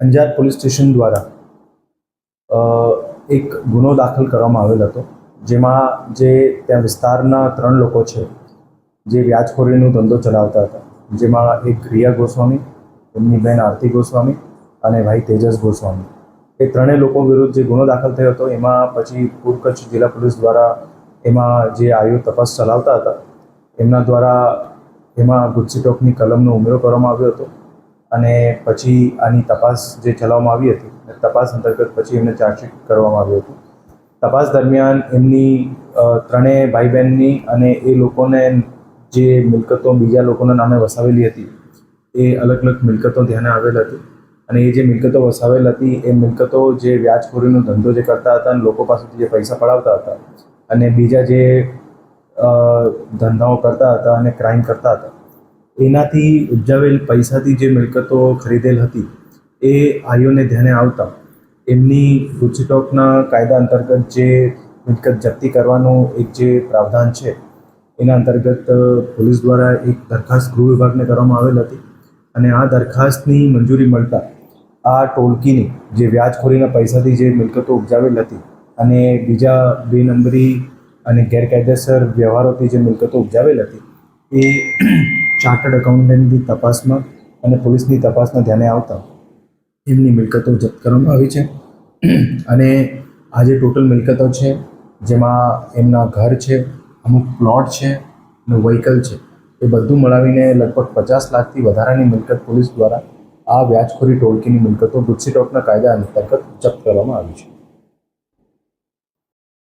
Anjar police station દ્વારા એક ગુનો દાખલ કરવામાં આવેલ હતો, જેમાં જે ત્યાં વિસ્તારના ત્રણ લોકો છે, જે વ્યાજખોરીનો ધંધો ચલાવતા હતા, જેમાં એક રિયા ગોસ્વામી, એમની બહેન આરતી ગોસ્વામી અને ભાઈ તેજસ ગોસ્વામી. એ ત્રણેય લોકો વિરુદ્ધ જે ગુનો દાખલ થયો હતો, એમાં પછી પૂર્વ કચ્છ જિલ્લા પોલીસ દ્વારા એમાં જે આયુ તપાસ ચલાવતા હતા, એમના દ્વારા એમાં ગુજસીટોકની કલમનો ઉમેરો કરવામાં આવ્યો હતો અને પછી આની તપાસ જે ચલાવવામાં આવી હતી તપાસ અંતર્ગત પછી એમને ચાર્જશીટ કરવામાં આવ્યું હતું. તપાસ દરમિયાન એમની ત્રણેય ભાઈ બહેનની અને એ લોકોને જે મિલકતો બીજા લોકોના નામે વસાવેલી હતી, એ અલગ અલગ મિલકતો ધ્યાને આવેલ હતી. અને એ જે મિલકતો વસાવેલ હતી, એ મિલકતો જે વ્યાજખોરીનો ધંધો જે કરતા હતા અને લોકો પાસેથી જે પૈસા પડાવતા હતા અને બીજા જે ધંધાઓ કરતા હતા અને ક્રાઇમ કરતા હતા. એનાથી ઉપજાવેલ પૈસાથી જે મિલકતો ખરીદેલ હતી, એ આયોને ધ્યાને આવતા એમની ગુજટોકના કાયદા અંતર્ગત જે મિલકત જપ્તી કરવાનું એક જે પ્રાવધાન છે, એના અંતર્ગત પોલીસ દ્વારા એક દરખાસ્ત ગૃહ વિભાગને કરવામાં આવેલ હતી અને આ દરખાસ્તની મંજૂરી મળતા આ ટોળકીની જે વ્યાજખોરીના પૈસાથી જે મિલકતો ઉપજાવેલ હતી અને બીજા બે નંબરી અને ગેરકાયદેસર વ્યવહારોથી જે મિલકતો ઉપજાવેલ હતી, એ ચાર્ટર્ડ એકાઉન્ટન્ટની તપાસમાં અને પોલીસની તપાસમાં ધ્યાને આવતા એમની મિલકતો જપ્ત કરવામાં આવી છે. અને આ જે ટોટલ મિલકતો છે, જેમાં એમના ઘર છે, અમુક પ્લોટ છે અને વ્હીકલ છે, એ બધું મળાવીને લગભગ પચાસ લાખથી વધારાની મિલકત પોલીસ દ્વારા આ વ્યાજખોરી ટોળકીની મિલકતો ગુજસીટોકના કાયદા અંતર્ગત જપ્ત કરવામાં આવી છે.